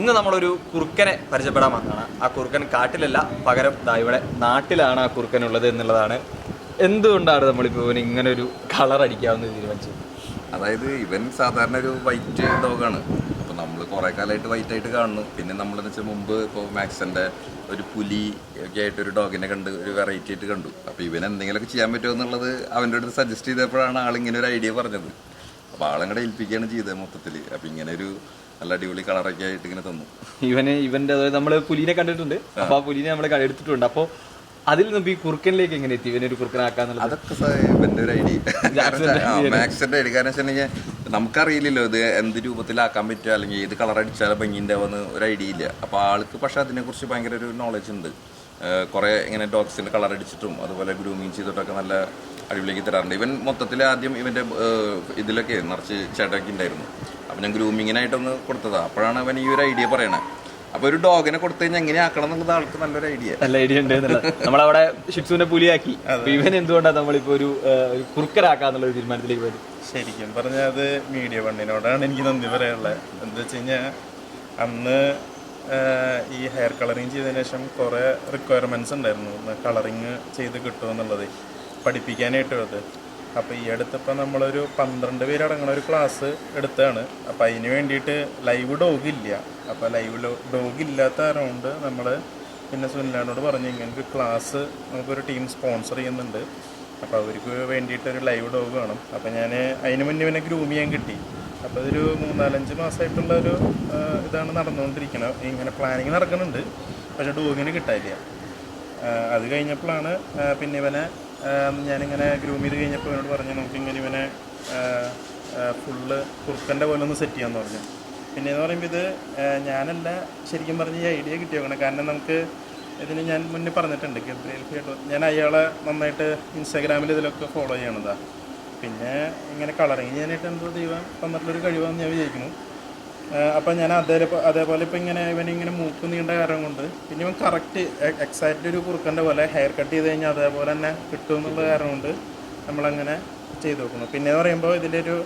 ഇന്ന് നമ്മളൊരു കുറുക്കനെ പരിചയപ്പെടാൻ വന്നതാണ്. ആ കുറുക്കൻ കാട്ടിലല്ല പകരം ദാ ഇവിടെ നാട്ടിലാണ് ആ കുറുക്കൻ ഉള്ളത് എന്നുള്ളതാണ്. എന്തുകൊണ്ടാണ് നമ്മളിപ്പോൾ ഇവന് ഇങ്ങനെ ഒരു കളർ അടിക്കാമെന്ന് തീരുമാനിച്ചത്? അതായത് ഇവൻ സാധാരണ ഒരു വൈറ്റ് ഡോഗാണ് അപ്പോൾ നമ്മൾ കുറേ കാലമായിട്ട് വൈറ്റ് ആയിട്ട് കാണുന്നു. പിന്നെ നമ്മളെന്ന് വെച്ചാൽ മുമ്പ് ഇപ്പോൾ മാക്സിന്റെ ഒരു പുലി ഒക്കെ ആയിട്ട് ഒരു ഡോഗിനെ കണ്ട് ഒരു വെറൈറ്റി ആയിട്ട് കണ്ടു. അപ്പോൾ ഇവൻ എന്തെങ്കിലുമൊക്കെ ചെയ്യാൻ പറ്റുമോ എന്നുള്ളത് അവന്റെ അടുത്ത് സജസ്റ്റ് ചെയ്തപ്പോഴാണ് ആളിങ്ങനെ ഒരു ഐഡിയ പറഞ്ഞത്. അപ്പോൾ ആളങ്ങടെ ഏൽപ്പിക്കുകയാണ് ചെയ്തത് മൊത്തത്തിൽ അപ്പോൾ ഇങ്ങനെ ഒരു നല്ല അടിപൊളി കളറൊക്കെ ആയിട്ട് ഇങ്ങനെ തന്നു. ഇവന് ഇവന്റെ അതായത് നമ്മൾ പുലിനെ കണ്ടിട്ടുണ്ട്. അപ്പൊ ആ പുലിനെ നമ്മൾ എടുത്തിട്ടുണ്ട്. അപ്പോൾ അതിൽ നിന്ന് ഈ കുറുക്കനിലേക്ക് എങ്ങനെ എത്തി? ഇവനൊരു കുറുക്കനാക്കാന്നുള്ളത്. അതൊക്കെ ഇവന്റെ ഒരു ഐഡിയ. മാക്സിന്റെ ഐഡിയ കാരണം വെച്ചിട്ടുണ്ടെങ്കിൽ നമുക്കറിയില്ലല്ലോ ഇത് എന്ത് രൂപത്തിലാക്കാൻ പറ്റുക അല്ലെങ്കിൽ ഏത് കളർ അടിച്ചാലും ഭംഗിന്റെ ഉണ്ടാവുമെന്ന് ഒരു ഐഡിയ ഇല്ല. അപ്പൊ ആൾക്ക് പക്ഷെ അതിനെക്കുറിച്ച് ഭയങ്കര ഒരു നോളജ് ഉണ്ട്. കുറെ ഇങ്ങനെ ഡോഗ്സിന്റെ കളർ അടിച്ചിട്ടും അതുപോലെ ഗ്രൂമിങ് ചെയ്തിട്ടൊക്കെ നല്ല അടിപൊളിയാക്കി തരാറുണ്ട്. ഇവൻ മൊത്തത്തിൽ ആദ്യം ഇവന്റെ ഇതിലൊക്കെ നിറച്ച് ചേട്ടൊക്കെ ഉണ്ടായിരുന്നു. അപ്പൊ ഞാൻ ഗ്രൂമിങ്ങിനായിട്ടൊന്ന് കൊടുത്തതാണ് അപ്പോഴാണ് അവൻ ഈ ഒരു ഐഡിയ പറയണേ. അപ്പൊ ഒരു ഡോഗിനെ കൊടുത്തു കഴിഞ്ഞാൽ എങ്ങനെ ആക്കണം എന്നുള്ളത് ആൾക്ക് നല്ലൊരു ഐഡിയ നല്ല ഐഡിയ ഉണ്ട് നമ്മളവിടെ ഷിറ്റ്സുവിനെ പുലിയാക്കി. ഇവൻ എന്തുകൊണ്ടാണ് നമ്മളിപ്പോ ഒരു കുറുക്കരാക്കാന്നുള്ള ഒരു തീരുമാനത്തിലേക്ക് വരും ശരിക്കും പറഞ്ഞാൽ അത് മീഡിയ വണ്ണിനോടാണ് എനിക്ക് നന്ദി പറയാനുള്ളത്. എന്താ വെച്ച് കഴിഞ്ഞാൽ അന്ന് ഈ ഹെയർ കളറിങ് ചെയ്തതിന് ശേഷം കുറേ റിക്വയർമെന്റ്സ് ഉണ്ടായിരുന്നു. കളറിങ് ചെയ്ത് കിട്ടുമെന്നുള്ളത് പഠിപ്പിക്കാനായിട്ടും അത്. അപ്പോൾ ഈ അടുത്തിപ്പോൾ നമ്മളൊരു പന്ത്രണ്ട് പേരടങ്ങുന്ന ഒരു ക്ലാസ് എടുത്താണ് അപ്പോൾ അതിന് വേണ്ടിയിട്ട് ലൈവ് ഡോഗ് ഇല്ല. അപ്പോൾ ലൈവ് ഡോഗ് ഇല്ലാത്ത അറൗണ്ട് നമ്മൾ പിന്നെ സുനിലാനോട് പറഞ്ഞു ഇങ്ങനൊരു ക്ലാസ് നമുക്കൊരു ടീം സ്പോൺസർ ചെയ്യുന്നുണ്ട്. അപ്പോൾ അവർക്ക് വേണ്ടിയിട്ട് ഒരു ലൈവ് ഡോഗ് വേണം. അപ്പോൾ ഞാൻ അതിന് മുന്നേ ഇവനെ ഗ്രൂം ചെയ്യാൻ കിട്ടി. അപ്പോൾ ഇതൊരു മൂന്നാലഞ്ച് മാസമായിട്ടുള്ള ഒരു ഇതാണ് നടന്നുകൊണ്ടിരിക്കുന്നത് ഇങ്ങനെ പ്ലാനിങ് നടക്കുന്നുണ്ട്. പക്ഷേ ഡോഗിന് കിട്ടാനില്ല. അത് കഴിഞ്ഞപ്പോഴാണ് പിന്നെ ഇവനെ ഞാനിങ്ങനെ ഗ്രൂം ചെയ്ത് കഴിഞ്ഞപ്പോൾ എന്നോട് പറഞ്ഞു നമുക്കിങ്ങനെ ഇവനെ ഫുള്ള് കുറുക്കന്റെ പോലെ ഒന്ന് സെറ്റ് ചെയ്യാമെന്ന് പറഞ്ഞു. പിന്നെ എന്ന് പറയുമ്പോൾ ഇത് ഞാനല്ല ശരിക്കും പറഞ്ഞ് ഈ ഐഡിയ കിട്ടിയേക്കണം. കാരണം നമുക്ക് ഇതിന് ഞാൻ മുന്നേ പറഞ്ഞിട്ടുണ്ട് ഗബ്രിയൽ ഞാൻ അയാളെ നന്നായിട്ട് ഇൻസ്റ്റാഗ്രാമിൽ ഇതിലൊക്കെ ഫോളോ ചെയ്യണതാണ് പിന്നെ ഇങ്ങനെ കളറിങ് ചെയ്യാനായിട്ട് എന്തോ ദൈവം തന്നിട്ടുള്ളൊരു കഴിവാണെന്ന് ഞാൻ വിചാരിക്കുന്നു. അപ്പം ഞാൻ അതേ അതേപോലെ ഇപ്പം ഇങ്ങനെ ഇവൻ ഇങ്ങനെ മൂക്ക് നീണ്ട കാരണം കൊണ്ട് പിന്നെ ഇവൻ കറക്റ്റ് എക്സാക്റ്റ് ഒരു കുറുക്കന്റെ പോലെ ഹെയർ കട്ട് ചെയ്ത് കഴിഞ്ഞാൽ അതേപോലെ തന്നെ കിട്ടും എന്നുള്ള കാരണം കൊണ്ട് നമ്മളങ്ങനെ ചെയ്ത് നോക്കുന്നു. പിന്നെ പറയുമ്പോൾ ഇതിന്റെ ഒരു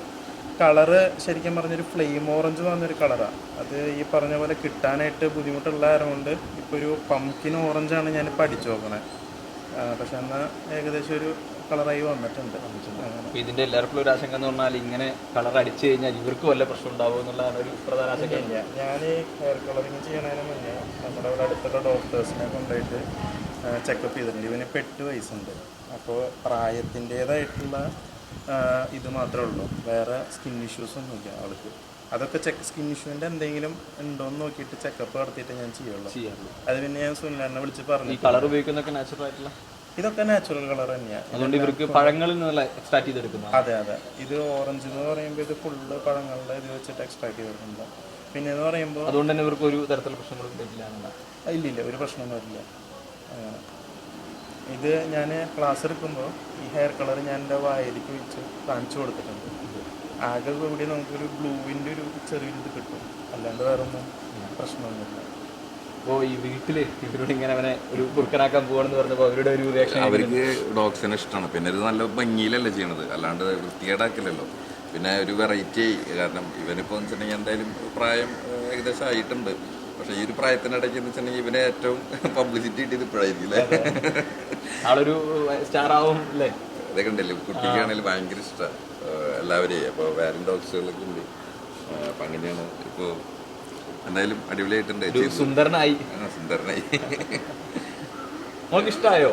കളറ് ശരിക്കും പറഞ്ഞൊരു ഫ്ലെയിം ഓറഞ്ച് എന്ന് പറഞ്ഞൊരു കളറാണ് അത് ഈ പറഞ്ഞ പോലെ കിട്ടാനായിട്ട് ബുദ്ധിമുട്ടുള്ള കാരണം കൊണ്ട് ഇപ്പോൾ ഒരു പംകിൻ ഓറഞ്ചാണ് ഞാനിപ്പോൾ അടിച്ചു നോക്കുന്നത് പക്ഷെ എന്നാൽ ഏകദേശം ഒരു കളറായി വന്നിട്ടുണ്ട്. ഇതിന്റെ എല്ലാവർക്കും ഒരു ആശങ്ക എന്ന് പറഞ്ഞാൽ ഇങ്ങനെ കളർ അടിച്ചു കഴിഞ്ഞാൽ ഇവർക്ക് വല്ല പ്രശ്നം ഉണ്ടാവും എന്നുള്ളതാണ് ഒരു പ്രധാന ആശങ്ക. ഞാൻ ഹെയർ കളറിങ് ചെയ്യണതിന് മുന്നേ നമ്മുടെ ഇവിടെ അടുത്തുള്ള ഡോക്ടേഴ്സിനെ കൊണ്ടുപോയിട്ട് ചെക്കപ്പ് ചെയ്തിട്ടുണ്ട്. ഇവന് പെട്ട് എട്ട് വയസ്സുണ്ട്. അപ്പോൾ പ്രായത്തിന്റേതായിട്ടുള്ള ഇത് മാത്രമേ ഉള്ളൂ. വേറെ സ്കിൻ ഇഷ്യൂസ് ഒന്നുമില്ല ആൾക്ക് അതൊക്കെ ചെക്ക് സ്കിൻ ഇഷ്യൂവിന്റെ എന്തെങ്കിലും ഉണ്ടോ എന്ന് നോക്കിയിട്ട് ചെക്കപ്പ് നടത്തിയിട്ട് ഞാൻ ചെയ്യുള്ളൂ അത് പിന്നെ ഞാൻ സുനിലാനെ വിളിച്ച് പറഞ്ഞു കളർ ഉപയോഗിക്കുന്നൊക്കെ നാച്ചുറൽ ആയിട്ടുള്ള ഇതൊക്കെ നാച്ചുറൽ കളർ തന്നെയാണ് അതുകൊണ്ട് ഇവർക്ക് പഴങ്ങളിൽ നിന്നുള്ള എക്സ്ട്രാക്ട് ചെയ്തെടുക്കുന്നു അതെ അതെ. ഇത് ഓറഞ്ച് എന്ന് പറയുമ്പോൾ ഇത് ഫുള്ള് പഴങ്ങളുടെ ഇത് വെച്ചിട്ട് എക്സ്ട്രാക്ട് ചെയ്തെടുക്കുന്നത് പിന്നെ എന്ന് പറയുമ്പോൾ അതുകൊണ്ട് തന്നെ ഇവർക്ക് ഒരു തരത്തിലുള്ള പ്രശ്നങ്ങളും ഉണ്ടായിട്ടില്ല ഇല്ല ഇല്ല. ഒരു പ്രശ്നമൊന്നും വരില്ല. അങ്ങനെ ഇത് ഞാൻ ക്ലാസ് എടുക്കുമ്പോൾ ഈ ഹെയർ കളർ ഞാൻ എന്റെ വായിലേക്ക് വെച്ച് കാണിച്ചു കൊടുത്തിട്ടുണ്ട്. ആകെ കൂടി നമുക്കൊരു ബ്ലൂവിന്റെ ഒരു ചെറിയൊരു ഇത് കിട്ടും. അല്ലാണ്ട് വേറെ ഒന്നും പ്രശ്നമൊന്നുമില്ല. അപ്പോൾ ഈ വീട്ടിൽ ഇവരോട് ഇങ്ങനെ അവനെ ഒരു കുറുക്കനാക്കാൻ പോകണമെന്ന് പറഞ്ഞപ്പോൾ അവരുടെ ഒരു റിയാക്ഷൻ അവർക്ക് ഡോഗ്സിനെ ഇഷ്ടമാണ് പിന്നെ ഇത് നല്ല ഭംഗിയിലല്ലേ ചെയ്യണത്. അല്ലാണ്ട് വൃത്തികേടാക്കില്ലല്ലോ. പിന്നെ ഒരു വെറൈറ്റി കാരണം ഇവനിപ്പോൾ വെച്ചിട്ടുണ്ടെങ്കിൽ എന്തായാലും പ്രായം ഏകദേശം ആയിട്ടുണ്ട്. പക്ഷേ ഈ ഒരു പ്രായത്തിനിടയ്ക്ക് എന്ന് വെച്ചിട്ടുണ്ടെങ്കിൽ ഇവനെ ഏറ്റവും പബ്ലിസിറ്റി കിട്ടിയത് ഇപ്പോഴായിരിക്കും അല്ലേ? ആളൊരു സ്റ്റാർ ആവും അല്ലേ? അതൊക്കെ ഉണ്ടല്ലോ കുട്ടിക്കാണെങ്കിൽ ഭയങ്കര ഇഷ്ടമാണ് എല്ലാവരെയും. അപ്പോൾ വേറെ ഡോഗ്സുകളൊക്കെ ഉണ്ട്. അപ്പം അങ്ങനെയാണ്. ഇപ്പോൾ എന്തായാലും അടിപൊളിയായിട്ടുണ്ട്. സുന്ദരനായി. ആ, സുന്ദരനായി. നമുക്ക് ഇഷ്ടായോ?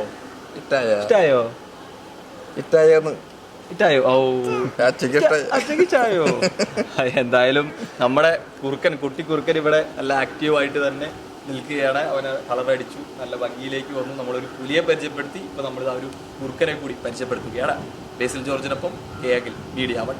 ഇഷ്ടായോ? ഇഷ്ടായോ? ഓ അച്ഛക്ക് ഇഷ്ടായ? അച്ഛക്ക് എന്തായാലും നമ്മുടെ കുറുക്കൻ കുട്ടി കുറുക്കൻ ഇവിടെ നല്ല ആക്റ്റീവ് ആയിട്ട് തന്നെ നിൽക്കുകയാണ്. അവനെ കളറടിച്ചു. നല്ല ഭംഗിയിലേക്ക് വന്നു. നമ്മളൊരു പുലിയെ പരിചയപ്പെടുത്തി. ഇപ്പൊ നമ്മൾ ആ ഒരു കുറുക്കനെ കൂടി പരിചയപ്പെടുത്തുകയാണ്. ബേസിൽ ജോർജിനൊപ്പം കെ അഖിൽ മീഡിയ വൺ.